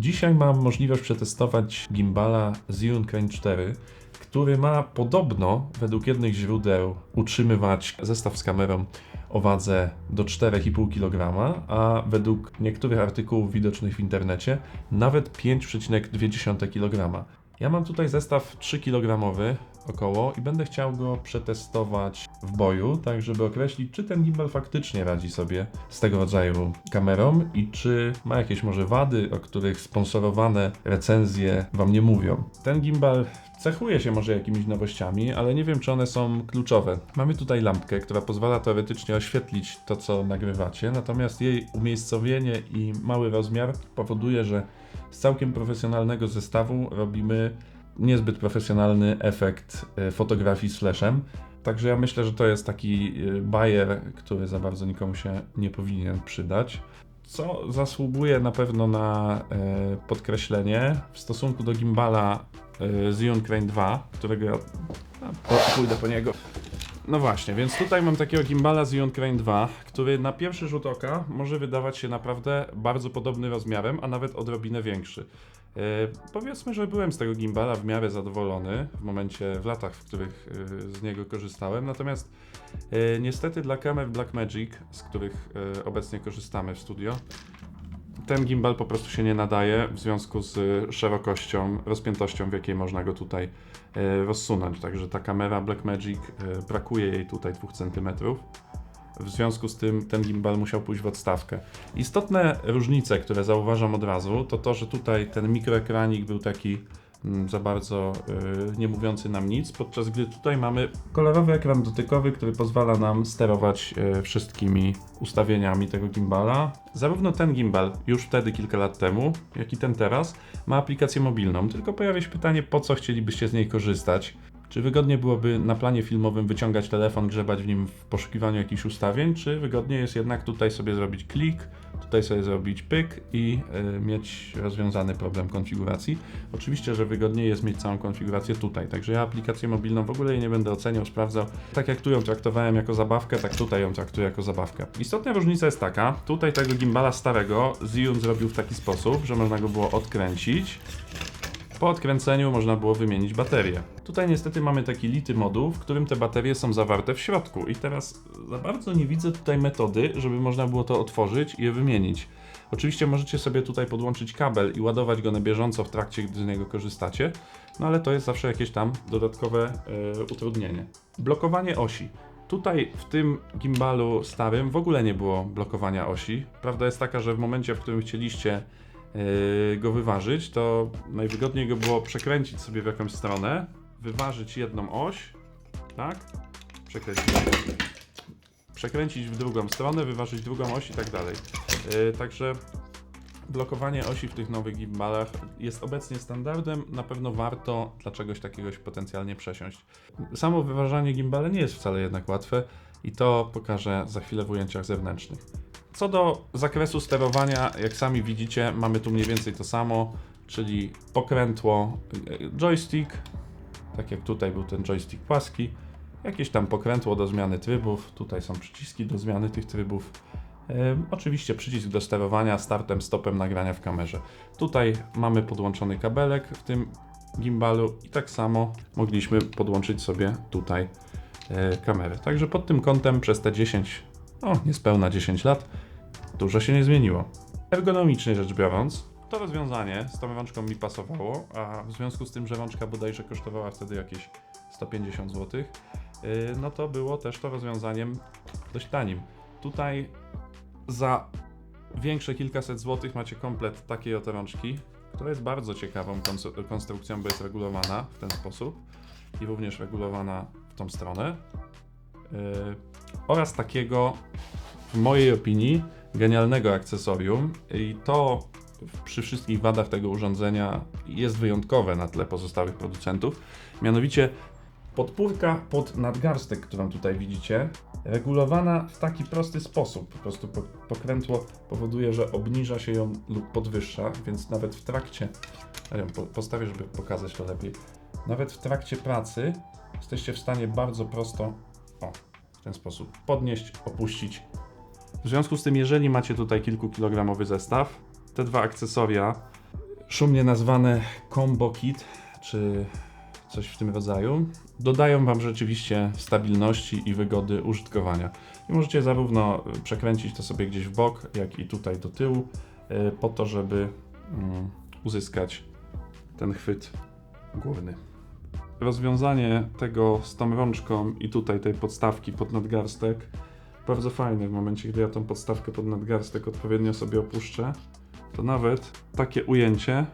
Dzisiaj mam możliwość przetestować gimbala Zhiyun Crane 4, który ma podobno, według jednych źródeł, utrzymywać zestaw z kamerą o wadze do 4,5 kg, a według niektórych artykułów widocznych w internecie nawet 5,2 kg. Ja mam tutaj zestaw 3 kg około i będę chciał go przetestować w boju, tak żeby określić, czy ten gimbal faktycznie radzi sobie z tego rodzaju kamerą i czy ma jakieś może wady, o których sponsorowane recenzje Wam nie mówią. Ten gimbal cechuje się może jakimiś nowościami, ale nie wiem, czy one są kluczowe. Mamy tutaj lampkę, która pozwala teoretycznie oświetlić to, co nagrywacie, natomiast jej umiejscowienie i mały rozmiar powoduje, że z całkiem profesjonalnego zestawu robimy niezbyt profesjonalny efekt y, fotografii z flashem. Także ja myślę, że to jest taki y, bajer, który za bardzo nikomu się nie powinien przydać. Co zasługuje na pewno na y, podkreślenie w stosunku do gimbala Zion Crane 2, którego ja pójdę po niego. No właśnie, więc tutaj mam takiego gimbala Zion Crane 2, który na pierwszy rzut oka może wydawać się naprawdę bardzo podobny rozmiarem, a nawet odrobinę większy. E, powiedzmy, że byłem z tego gimbala w miarę zadowolony w momencie, w latach, w których e, z niego korzystałem, natomiast e, niestety dla kamer Blackmagic, z których obecnie korzystamy w studio, ten gimbal po prostu się nie nadaje w związku z szerokością, rozpiętością, w jakiej można go tutaj rozsunąć. Także ta kamera Blackmagic, brakuje jej tutaj 2 cm. W związku z tym ten gimbal musiał pójść w odstawkę. Istotne różnice, które zauważam od razu, to to, że tutaj ten mikroekranik był taki mm, za bardzo y, nie mówiący nam nic, podczas gdy tutaj mamy kolorowy ekran dotykowy, który pozwala nam sterować y, wszystkimi ustawieniami tego gimbala. Zarówno ten gimbal już wtedy kilka lat temu, jak i ten teraz ma aplikację mobilną, tylko pojawia się pytanie, po co chcielibyście z niej korzystać. Czy wygodnie byłoby na planie filmowym wyciągać telefon, grzebać w nim w poszukiwaniu jakichś ustawień, czy wygodnie jest jednak tutaj sobie zrobić klik, tutaj sobie zrobić pyk i y, mieć rozwiązany problem konfiguracji? Oczywiście, że wygodniej jest mieć całą konfigurację tutaj, także ja aplikację mobilną w ogóle jej nie będę oceniał, sprawdzał. Tak jak tu ją traktowałem jako zabawkę, tak tutaj ją traktuję jako zabawkę. Istotna różnica jest taka, tutaj tego gimbala starego Zhiyun zrobił w taki sposób, że można go było odkręcić po odkręceniu można było wymienić baterię. Tutaj niestety mamy taki lity moduł, w którym te baterie są zawarte w środku i teraz za bardzo nie widzę tutaj metody, żeby można było to otworzyć i je wymienić. Oczywiście możecie sobie tutaj podłączyć kabel i ładować go na bieżąco w trakcie, gdy z niego korzystacie, no ale to jest zawsze jakieś tam dodatkowe e, utrudnienie. Blokowanie osi. Tutaj w tym gimbalu starym w ogóle nie było blokowania osi. Prawda jest taka, że w momencie, w którym chcieliście yy, go wyważyć, to najwygodniej go było przekręcić sobie w jakąś stronę, wyważyć jedną oś, tak? Przekręcić, przekręcić w drugą stronę, wyważyć drugą oś i tak dalej. Yy, także blokowanie osi w tych nowych gimbalach jest obecnie standardem. Na pewno warto dla czegoś takiego się potencjalnie przesiąść. Samo wyważanie gimbala nie jest wcale jednak łatwe i to pokażę za chwilę w ujęciach zewnętrznych. Co do zakresu sterowania, jak sami widzicie, mamy tu mniej więcej to samo, czyli pokrętło, e, joystick, tak jak tutaj był ten joystick płaski, jakieś tam pokrętło do zmiany trybów, tutaj są przyciski do zmiany tych trybów. E, oczywiście przycisk do sterowania startem, stopem nagrania w kamerze. Tutaj mamy podłączony kabelek w tym gimbalu i tak samo mogliśmy podłączyć sobie tutaj e, kamerę. Także pod tym kątem przez te 10, o niespełna 10 lat dużo się nie zmieniło. Ergonomicznie rzecz biorąc, to rozwiązanie z tą rączką mi pasowało, a w związku z tym, że rączka bodajże kosztowała wtedy jakieś 150 zł, yy, no to było też to rozwiązaniem dość tanim. Tutaj za większe kilkaset złotych macie komplet takiej oto rączki, która jest bardzo ciekawą konstru- konstrukcją, bo jest regulowana w ten sposób i również regulowana w tą stronę. Yy, oraz takiego, w mojej opinii, genialnego akcesorium i to przy wszystkich wadach tego urządzenia jest wyjątkowe na tle pozostałych producentów. Mianowicie podpórka pod nadgarstek, którą tutaj widzicie, regulowana w taki prosty sposób. Po prostu po- pokrętło powoduje, że obniża się ją lub podwyższa, więc nawet w trakcie, ja postawię, żeby pokazać to lepiej, nawet w trakcie pracy jesteście w stanie bardzo prosto, w ten sposób podnieść, opuścić w związku z tym, jeżeli macie tutaj kilkukilogramowy zestaw, te dwa akcesoria szumnie nazwane Combo Kit, czy coś w tym rodzaju, dodają Wam rzeczywiście stabilności i wygody użytkowania. I możecie zarówno y, przekręcić to sobie gdzieś w bok, jak i tutaj do tyłu, y, po to, żeby mm, uzyskać ten chwyt górny. Rozwiązanie tego z tą rączką i tutaj tej podstawki pod nadgarstek bardzo fajne. W momencie, gdy ja tą podstawkę pod nadgarstek odpowiednio sobie opuszczę, to nawet takie ujęcie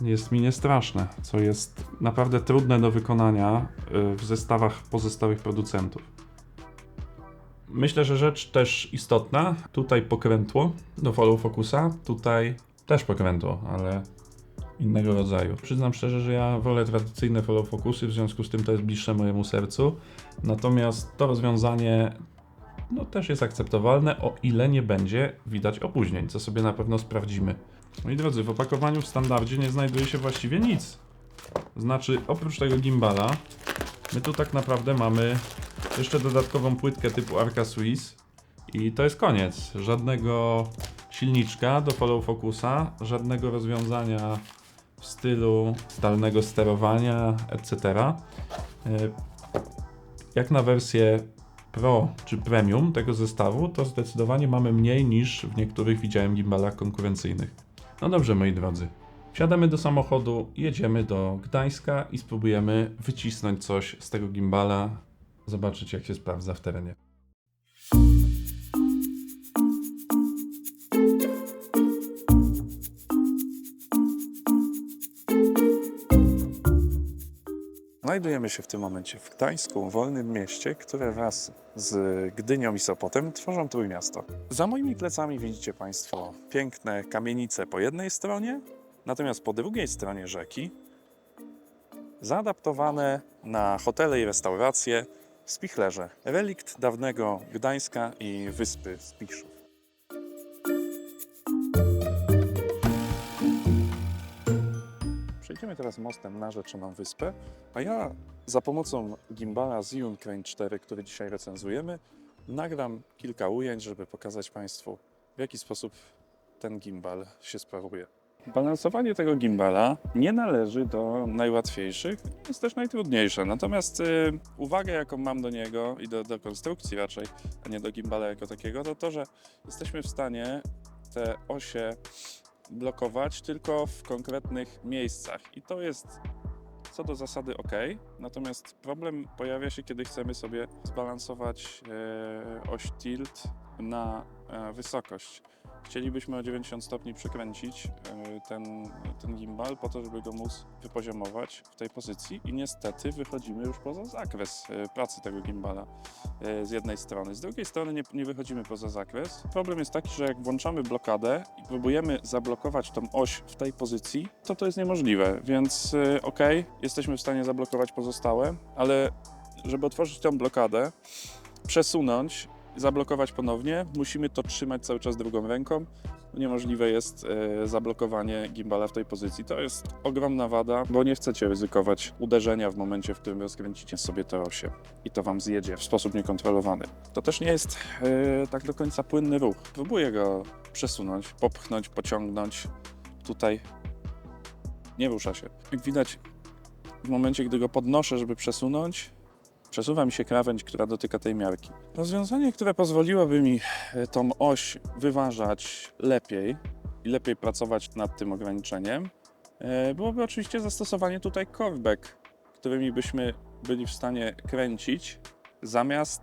jest mi niestraszne, co jest naprawdę trudne do wykonania y, w zestawach pozostałych producentów. Myślę, że rzecz też istotna, tutaj pokrętło do follow focusa, tutaj też pokrętło, ale innego rodzaju. Przyznam szczerze, że ja wolę tradycyjne follow focusy, w związku z tym to jest bliższe mojemu sercu. Natomiast to rozwiązanie no, też jest akceptowalne, o ile nie będzie widać opóźnień, co sobie na pewno sprawdzimy. Moi drodzy, w opakowaniu w standardzie nie znajduje się właściwie nic. Znaczy, oprócz tego gimbala, my tu tak naprawdę mamy jeszcze dodatkową płytkę typu Arca Swiss i to jest koniec. Żadnego silniczka do follow focusa, żadnego rozwiązania w stylu zdalnego sterowania, etc. E, Jak na wersję Pro czy Premium tego zestawu, to zdecydowanie mamy mniej niż w niektórych widziałem gimbalach konkurencyjnych. No dobrze, moi drodzy. Wsiadamy do samochodu, jedziemy do Gdańska i spróbujemy wycisnąć coś z tego gimbala, zobaczyć jak się sprawdza w terenie. Znajdujemy się w tym momencie w Gdańsku, wolnym mieście, które wraz z Gdynią i Sopotem tworzą Trójmiasto. Za moimi plecami widzicie Państwo piękne kamienice po jednej stronie, natomiast po drugiej stronie rzeki zaadaptowane na hotele i restauracje spichlerze. Relikt dawnego Gdańska i wyspy Spiszów. Teraz mostem na Rzeczoną Wyspę, a ja za pomocą gimbala Zhiyun Crane 4, który dzisiaj recenzujemy, nagram kilka ujęć, żeby pokazać Państwu, w jaki sposób ten gimbal się sprawuje. Balansowanie tego gimbala nie należy do najłatwiejszych, jest też najtrudniejsze. Natomiast y, uwagę, jaką mam do niego i do, do konstrukcji raczej, a nie do gimbala jako takiego, to to, że jesteśmy w stanie te osie blokować tylko w konkretnych miejscach. I to jest co do zasady ok. Natomiast problem pojawia się, kiedy chcemy sobie zbalansować e, oś tilt na wysokość. Chcielibyśmy o 90 stopni przekręcić e, ten, ten gimbal po to, żeby go móc wypoziomować w tej pozycji i niestety wychodzimy już poza zakres e, pracy tego gimbala e, z jednej strony. Z drugiej strony nie, nie wychodzimy poza zakres. Problem jest taki, że jak włączamy blokadę i próbujemy zablokować tą oś w tej pozycji, to to jest niemożliwe, więc e, ok, jesteśmy w stanie zablokować pozostałe, ale żeby otworzyć tą blokadę, przesunąć, zablokować ponownie, musimy to trzymać cały czas drugą ręką. Niemożliwe jest e, zablokowanie gimbala w tej pozycji. To jest ogromna wada, bo nie chcecie ryzykować uderzenia w momencie, w którym rozkręcicie sobie te osie i to wam zjedzie w sposób niekontrolowany. To też nie jest e, tak do końca płynny ruch. Próbuję go przesunąć, popchnąć, pociągnąć. Tutaj nie rusza się. Jak widać, w momencie, gdy go podnoszę, żeby przesunąć, przesuwa mi się krawędź, która dotyka tej miarki. Rozwiązanie, które pozwoliłoby mi e, tą oś wyważać lepiej i lepiej pracować nad tym ograniczeniem, e, byłoby oczywiście zastosowanie tutaj curveback, którymi byśmy byli w stanie kręcić zamiast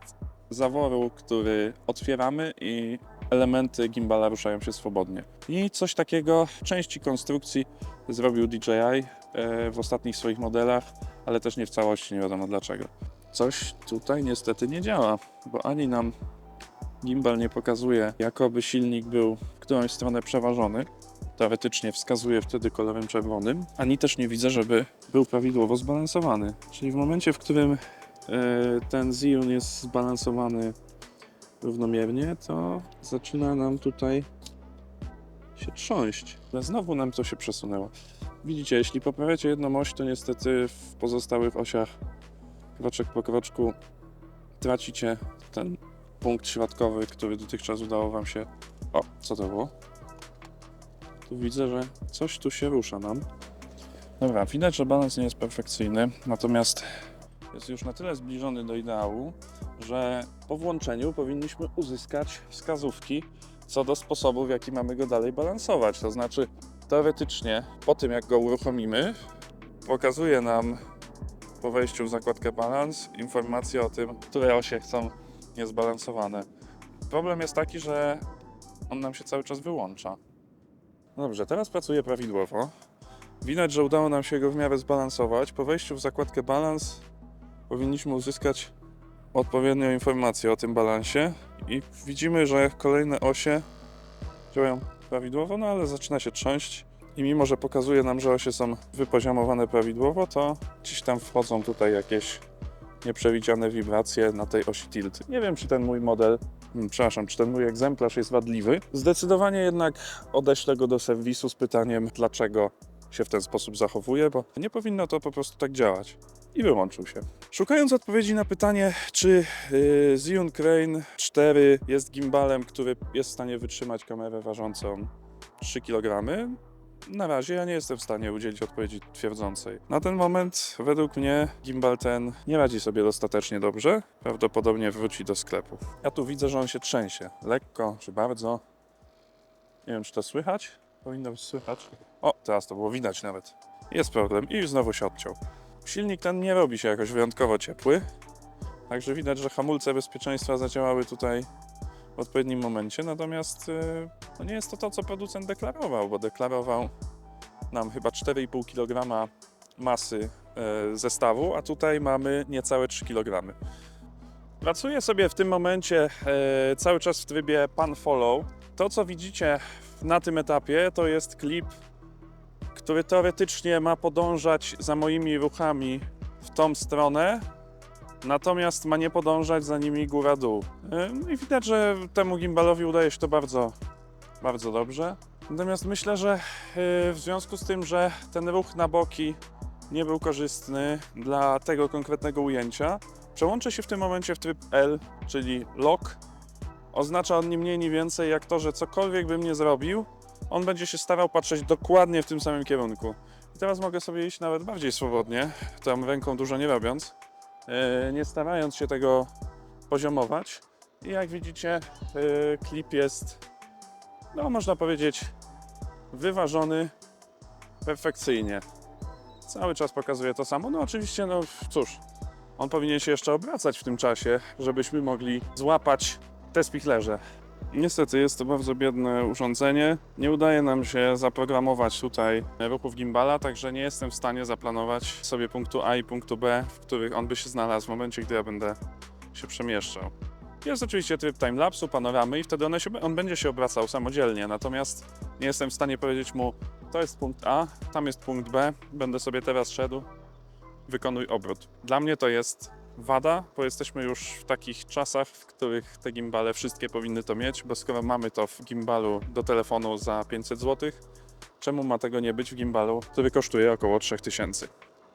zaworu, który otwieramy i elementy gimbala ruszają się swobodnie. I coś takiego części konstrukcji zrobił DJI e, w ostatnich swoich modelach, ale też nie w całości, nie wiadomo dlaczego coś tutaj niestety nie działa, bo ani nam gimbal nie pokazuje, jakoby silnik był w którąś stronę przeważony. Teoretycznie wskazuje wtedy kolorem czerwonym, ani też nie widzę, żeby był prawidłowo zbalansowany. Czyli w momencie, w którym e, ten Zion jest zbalansowany równomiernie, to zaczyna nam tutaj się trząść. Ale znowu nam to się przesunęło. Widzicie, jeśli poprawiacie jedną oś, to niestety w pozostałych osiach kroczek po kroczku tracicie ten punkt środkowy, który dotychczas udało Wam się. O, co to było? Tu widzę, że coś tu się rusza nam. Dobra, widać, że balans nie jest perfekcyjny, natomiast jest już na tyle zbliżony do ideału, że po włączeniu powinniśmy uzyskać wskazówki co do sposobu, w jaki mamy go dalej balansować. To znaczy, teoretycznie, po tym jak go uruchomimy, pokazuje nam po wejściu w zakładkę balans informacje o tym, które osie są niezbalansowane. Problem jest taki, że on nam się cały czas wyłącza. Dobrze, teraz pracuje prawidłowo. Widać, że udało nam się go w miarę zbalansować. Po wejściu w zakładkę balans powinniśmy uzyskać odpowiednią informację o tym balansie i widzimy, że kolejne osie działają prawidłowo, no ale zaczyna się trząść i mimo, że pokazuje nam, że osie są wypoziomowane prawidłowo, to gdzieś tam wchodzą tutaj jakieś nieprzewidziane wibracje na tej osi tilt. Nie wiem, czy ten mój model, hmm, przepraszam, czy ten mój egzemplarz jest wadliwy. Zdecydowanie jednak odeślę go do serwisu z pytaniem, dlaczego się w ten sposób zachowuje, bo nie powinno to po prostu tak działać. I wyłączył się. Szukając odpowiedzi na pytanie, czy yy, Zhiyun Crane 4 jest gimbalem, który jest w stanie wytrzymać kamerę ważącą 3 kg, na razie ja nie jestem w stanie udzielić odpowiedzi twierdzącej. Na ten moment, według mnie, gimbal ten nie radzi sobie dostatecznie dobrze. Prawdopodobnie wróci do sklepu. Ja tu widzę, że on się trzęsie. Lekko czy bardzo. Nie wiem, czy to słychać? Powinno być słychać. O, teraz to było widać nawet. Jest problem i znowu się odciął. Silnik ten nie robi się jakoś wyjątkowo ciepły. Także widać, że hamulce bezpieczeństwa zadziałały tutaj odpowiednim momencie, natomiast yy, no nie jest to to, co producent deklarował, bo deklarował nam chyba 4,5 kg masy e, zestawu, a tutaj mamy niecałe 3 kg. Pracuję sobie w tym momencie e, cały czas w trybie pan follow. To, co widzicie na tym etapie, to jest klip, który teoretycznie ma podążać za moimi ruchami w tą stronę, natomiast ma nie podążać za nimi góra-dół. No i widać, że temu gimbalowi udaje się to bardzo, bardzo dobrze. Natomiast myślę, że e, w związku z tym, że ten ruch na boki nie był korzystny dla tego konkretnego ujęcia, przełączę się w tym momencie w tryb L, czyli lock. Oznacza on ni mniej, ni więcej jak to, że cokolwiek bym nie zrobił, on będzie się starał patrzeć dokładnie w tym samym kierunku. I teraz mogę sobie iść nawet bardziej swobodnie, tam ręką dużo nie robiąc, nie starając się tego poziomować. I jak widzicie, e, klip jest, no można powiedzieć, wyważony perfekcyjnie. Cały czas pokazuje to samo. No oczywiście, no cóż, on powinien się jeszcze obracać w tym czasie, żebyśmy mogli złapać te spichlerze. Niestety jest to bardzo biedne urządzenie. Nie udaje nam się zaprogramować tutaj ruchów gimbala, także nie jestem w stanie zaplanować sobie punktu A i punktu B, w których on by się znalazł w momencie, gdy ja będę się przemieszczał. Jest oczywiście tryb timelapsu, panoramy i wtedy się, on będzie się obracał samodzielnie, natomiast nie jestem w stanie powiedzieć mu, to jest punkt A, tam jest punkt B, będę sobie teraz szedł, wykonuj obrót. Dla mnie to jest wada, bo jesteśmy już w takich czasach, w których te gimbale wszystkie powinny to mieć, bo skoro mamy to w gimbalu do telefonu za 500 zł, czemu ma tego nie być w gimbalu, który kosztuje około 3000?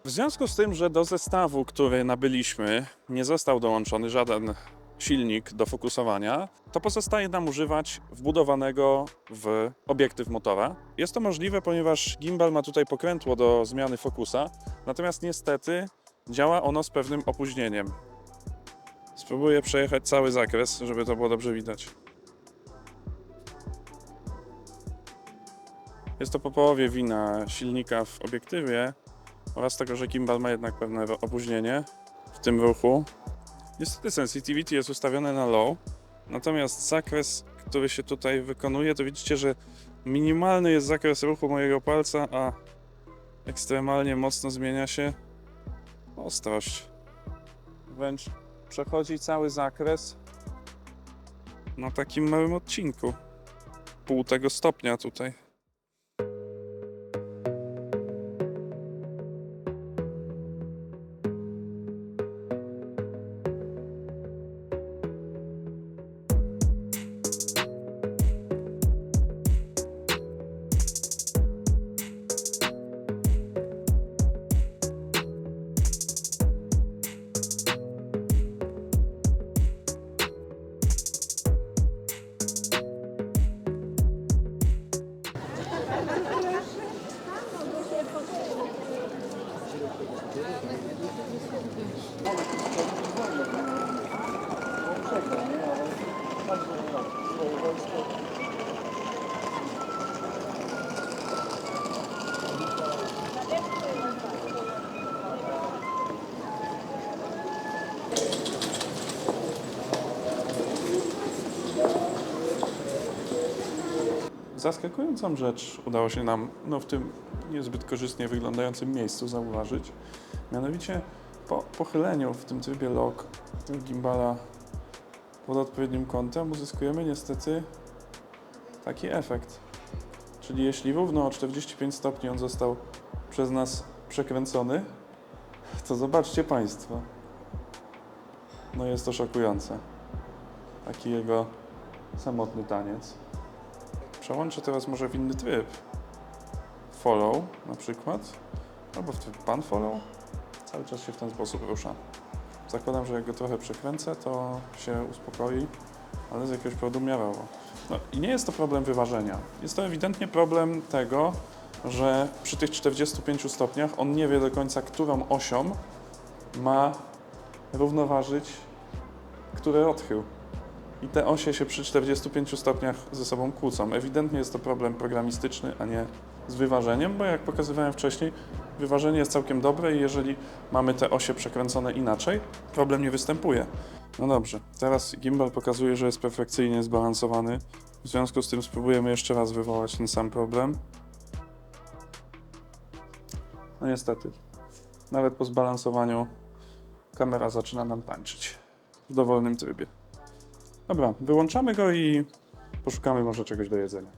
W związku z tym, że do zestawu, który nabyliśmy, nie został dołączony żaden silnik do fokusowania, to pozostaje nam używać wbudowanego w obiektyw motora. Jest to możliwe, ponieważ gimbal ma tutaj pokrętło do zmiany fokusa, natomiast niestety działa ono z pewnym opóźnieniem. Spróbuję przejechać cały zakres, żeby to było dobrze widać. Jest to po połowie wina silnika w obiektywie oraz tego, że gimbal ma jednak pewne opóźnienie w tym ruchu. Niestety sensitivity jest ustawione na low, natomiast zakres, który się tutaj wykonuje, to widzicie, że minimalny jest zakres ruchu mojego palca, a ekstremalnie mocno zmienia się ostrość. Wręcz przechodzi cały zakres na takim małym odcinku. Pół tego stopnia tutaj. Zaskakującą rzecz udało się nam no, w tym niezbyt korzystnie wyglądającym miejscu zauważyć. Mianowicie po pochyleniu w tym trybie lock gimbala pod odpowiednim kątem uzyskujemy niestety taki efekt. Czyli jeśli równo o 45 stopni on został przez nas przekręcony, to zobaczcie Państwo. No jest to szokujące. Taki jego samotny taniec. Przełączę teraz może w inny tryb. Follow na przykład. Albo w tryb pan follow. Cały czas się w ten sposób rusza. Zakładam, że jak go trochę przekręcę, to się uspokoi, ale z jakiegoś powodu miarowo. No i nie jest to problem wyważenia. Jest to ewidentnie problem tego, że przy tych 45 stopniach on nie wie do końca, którą osią ma równoważyć który odchył. I te osie się przy 45 stopniach ze sobą kłócą. Ewidentnie jest to problem programistyczny, a nie z wyważeniem, bo jak pokazywałem wcześniej, wyważenie jest całkiem dobre i jeżeli mamy te osie przekręcone inaczej, problem nie występuje. No dobrze, teraz gimbal pokazuje, że jest perfekcyjnie zbalansowany. W związku z tym spróbujemy jeszcze raz wywołać ten sam problem. No niestety, nawet po zbalansowaniu kamera zaczyna nam tańczyć w dowolnym trybie. Dobra, wyłączamy go i poszukamy może czegoś do jedzenia.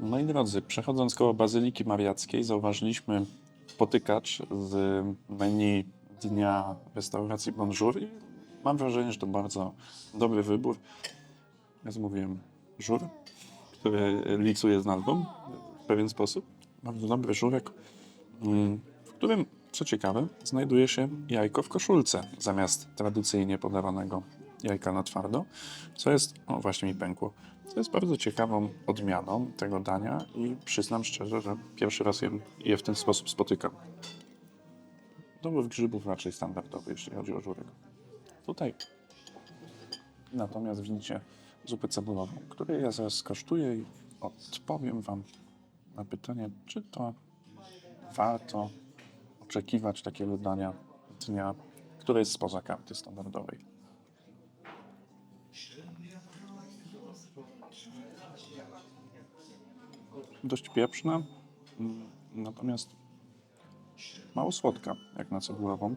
Moi drodzy, przechodząc koło Bazyliki Mariackiej, zauważyliśmy potykacz z menu dnia restauracji Bonjour mam wrażenie, że to bardzo dobry wybór. Ja zamówiłem żur, który licuje z nazwą w pewien sposób. Bardzo dobry żurek, mm, w którym, co ciekawe, znajduje się jajko w koszulce zamiast tradycyjnie podawanego jajka na twardo, co jest, o właśnie mi pękło, co jest bardzo ciekawą odmianą tego dania i przyznam szczerze, że pierwszy raz je, je w ten sposób spotykam. Dobór grzybów raczej standardowy, jeśli chodzi o żurek. Tutaj natomiast widzicie zupę cebulową, której ja zaraz skosztuję i odpowiem Wam na pytanie, czy to warto oczekiwać takiego dania dnia, które jest spoza karty standardowej. Dość pieprzna, mm, natomiast mało słodka, jak na cebulową.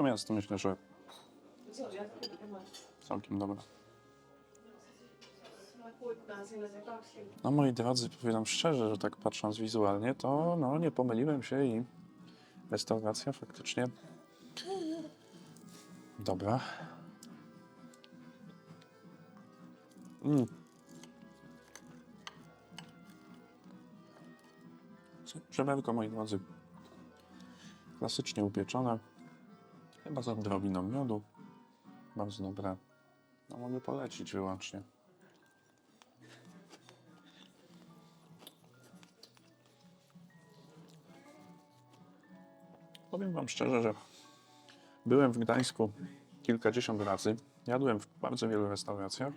Natomiast myślę, że całkiem dobra. No moi drodzy, powiem szczerze, że tak patrząc wizualnie, to no, nie pomyliłem się i restauracja faktycznie dobra. Mm. Moi drodzy, klasycznie upieczone, chyba z odrobiną miodu, bardzo dobre. No mogę polecić wyłącznie. Powiem Wam szczerze, że byłem w Gdańsku kilkadziesiąt razy, jadłem w bardzo wielu restauracjach,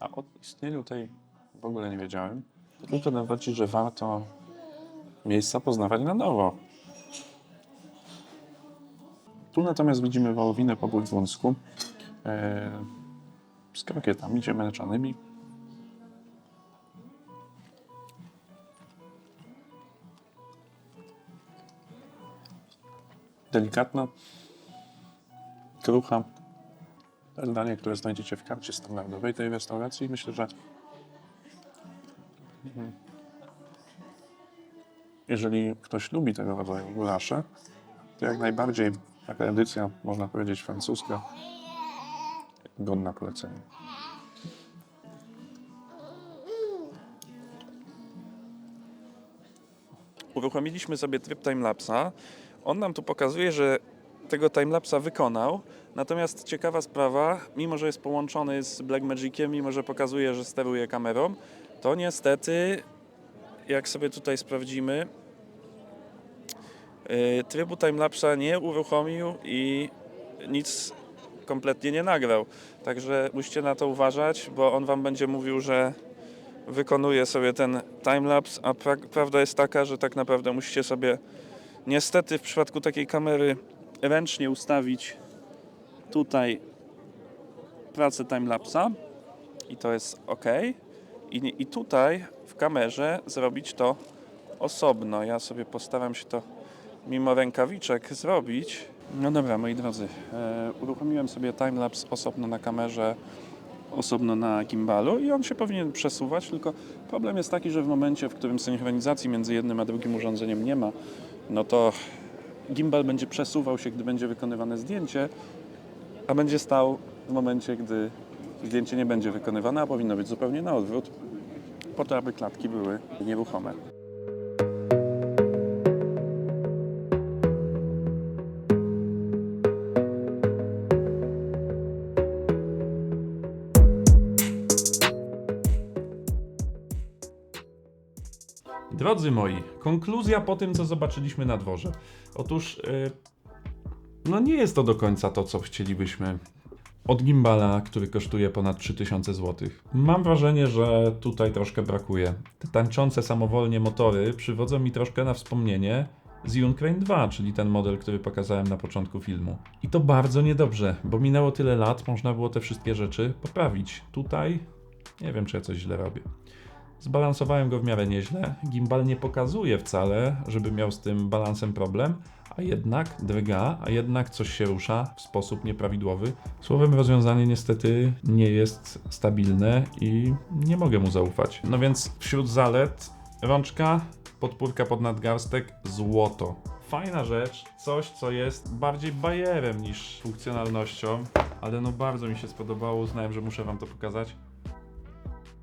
a o istnieniu tej w ogóle nie wiedziałem. Tylko dowodzi, że warto miejsca poznawać na nowo. Tu natomiast widzimy wołowinę po budwunsku e, z krokietami ziemniaczanymi. Delikatna, krucha. To jest danie, które znajdziecie w karcie standardowej tej restauracji. Myślę, że jeżeli ktoś lubi tego rodzaju gulasze, to jak najbardziej taka edycja, można powiedzieć, francuska, godna polecenia. Uruchomiliśmy sobie tryb timelapsa. On nam tu pokazuje, że tego timelapsa wykonał. Natomiast ciekawa sprawa, mimo że jest połączony z Blackmagiciem, mimo że pokazuje, że steruje kamerą, to niestety, jak sobie tutaj sprawdzimy, trybu timelapsa nie uruchomił i nic kompletnie nie nagrał. Także musicie na to uważać, bo on wam będzie mówił, że wykonuje sobie ten timelapse, a pra- prawda jest taka, że tak naprawdę musicie sobie niestety w przypadku takiej kamery ręcznie ustawić tutaj pracę timelapsa i to jest ok. I, I tutaj w kamerze zrobić to osobno. Ja sobie postaram się to mimo rękawiczek zrobić. No dobra, moi drodzy, e, uruchomiłem sobie timelapse osobno na kamerze, osobno na gimbalu i on się powinien przesuwać, tylko problem jest taki, że w momencie, w którym synchronizacji między jednym a drugim urządzeniem nie ma, no to gimbal będzie przesuwał się, gdy będzie wykonywane zdjęcie, a będzie stał w momencie, gdy zdjęcie nie będzie wykonywane, a powinno być zupełnie na odwrót, po to, aby klatki były nieruchome. Drodzy moi, konkluzja po tym, co zobaczyliśmy na dworze. Otóż, yy, no nie jest to do końca to, co chcielibyśmy od gimbala, który kosztuje ponad 3000 zł. Mam wrażenie, że tutaj troszkę brakuje. Te tańczące samowolnie motory przywodzą mi troszkę na wspomnienie z Uncrane 2, czyli ten model, który pokazałem na początku filmu. I to bardzo niedobrze, bo minęło tyle lat, można było te wszystkie rzeczy poprawić. Tutaj nie wiem, czy ja coś źle robię. Zbalansowałem go w miarę nieźle. Gimbal nie pokazuje wcale, żeby miał z tym balansem problem, a jednak drga, a jednak coś się rusza w sposób nieprawidłowy. Słowem rozwiązanie niestety nie jest stabilne i nie mogę mu zaufać. No więc wśród zalet rączka, podpórka pod nadgarstek, złoto. Fajna rzecz, coś co jest bardziej bajerem niż funkcjonalnością, ale no bardzo mi się spodobało, uznałem, że muszę wam to pokazać.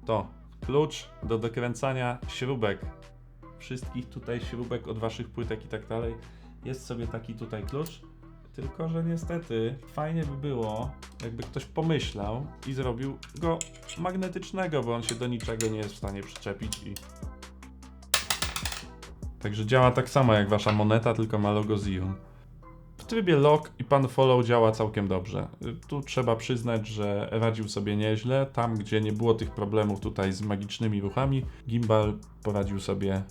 To klucz do dokręcania śrubek. Wszystkich tutaj śrubek od waszych płytek i tak dalej. Jest sobie taki tutaj klucz. Tylko, że niestety fajnie by było, jakby ktoś pomyślał i zrobił go magnetycznego, bo on się do niczego nie jest w stanie przyczepić i. Także działa tak samo jak wasza moneta, tylko ma logo Zion. W trybie lock i pan follow działa całkiem dobrze. Tu trzeba przyznać, że radził sobie nieźle. Tam, gdzie nie było tych problemów tutaj z magicznymi ruchami, gimbal poradził sobie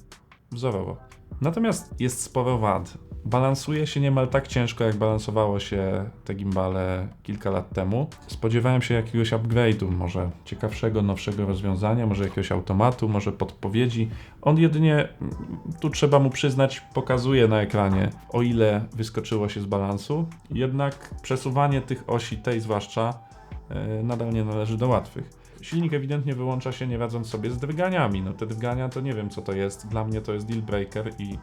wzorowo. Natomiast jest sporo wad. Balansuje się niemal tak ciężko, jak balansowało się te gimbale kilka lat temu. Spodziewałem się jakiegoś upgrade'u, może ciekawszego, nowszego rozwiązania, może jakiegoś automatu, może podpowiedzi. On jedynie, mm, tu trzeba mu przyznać, pokazuje na ekranie, o ile wyskoczyło się z balansu. Jednak przesuwanie tych osi, tej zwłaszcza, e, nadal nie należy do łatwych. Silnik ewidentnie wyłącza się nie radząc sobie z drganiami. No te drgania to nie wiem co to jest. Dla mnie to jest deal breaker i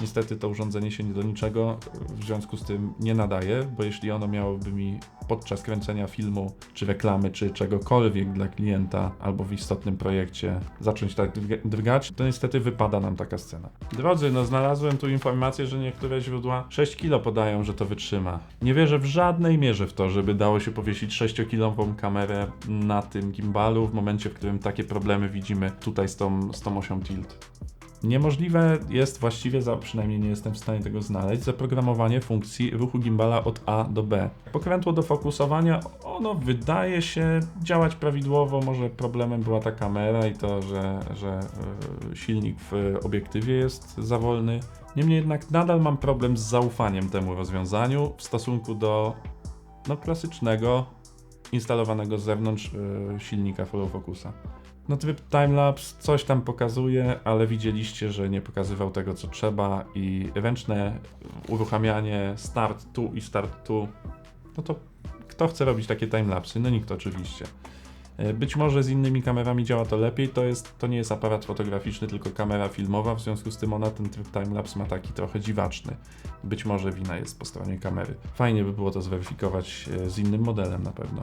niestety to urządzenie się nie do niczego w związku z tym nie nadaje, bo jeśli ono miałoby mi podczas kręcenia filmu, czy reklamy, czy czegokolwiek dla klienta albo w istotnym projekcie zacząć tak drga- drgać, to niestety wypada nam taka scena. Drodzy, no znalazłem tu informację, że niektóre źródła 6 kg podają, że to wytrzyma. Nie wierzę w żadnej mierze w to, żeby dało się powiesić 6-kilową kamerę na tym gimbalu w momencie, w którym takie problemy widzimy tutaj z tą, z tą osią tilt. Niemożliwe jest właściwie, za, przynajmniej nie jestem w stanie tego znaleźć, zaprogramowanie funkcji ruchu gimbala od A do B. Pokrętło do fokusowania, ono wydaje się działać prawidłowo, może problemem była ta kamera i to, że, że e, silnik w obiektywie jest za wolny. Niemniej jednak nadal mam problem z zaufaniem temu rozwiązaniu w stosunku do no, klasycznego, instalowanego z zewnątrz e, silnika follow focusa. No tryb timelapse coś tam pokazuje, ale widzieliście, że nie pokazywał tego co trzeba i ręczne uruchamianie start tu i start tu, no to kto chce robić takie timelapsy? No nikt oczywiście. E, Być może z innymi kamerami działa to lepiej, to, jest, to nie jest aparat fotograficzny, tylko kamera filmowa, w związku z tym ona ten tryb timelapse ma taki trochę dziwaczny. Być może wina jest po stronie kamery. Fajnie by było to zweryfikować e, z innym modelem na pewno.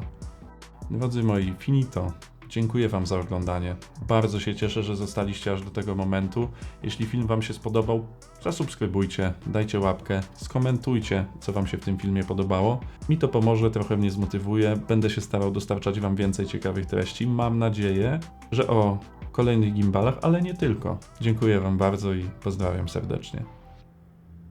Drodzy moi, finito. Dziękuję Wam za oglądanie. Bardzo się cieszę, że zostaliście aż do tego momentu. Jeśli film Wam się spodobał, zasubskrybujcie, dajcie łapkę, skomentujcie, co Wam się w tym filmie podobało. Mi to pomoże, trochę mnie zmotywuje. Będę się starał dostarczać Wam więcej ciekawych treści. Mam nadzieję, że o kolejnych gimbalach, ale nie tylko. Dziękuję Wam bardzo i pozdrawiam serdecznie.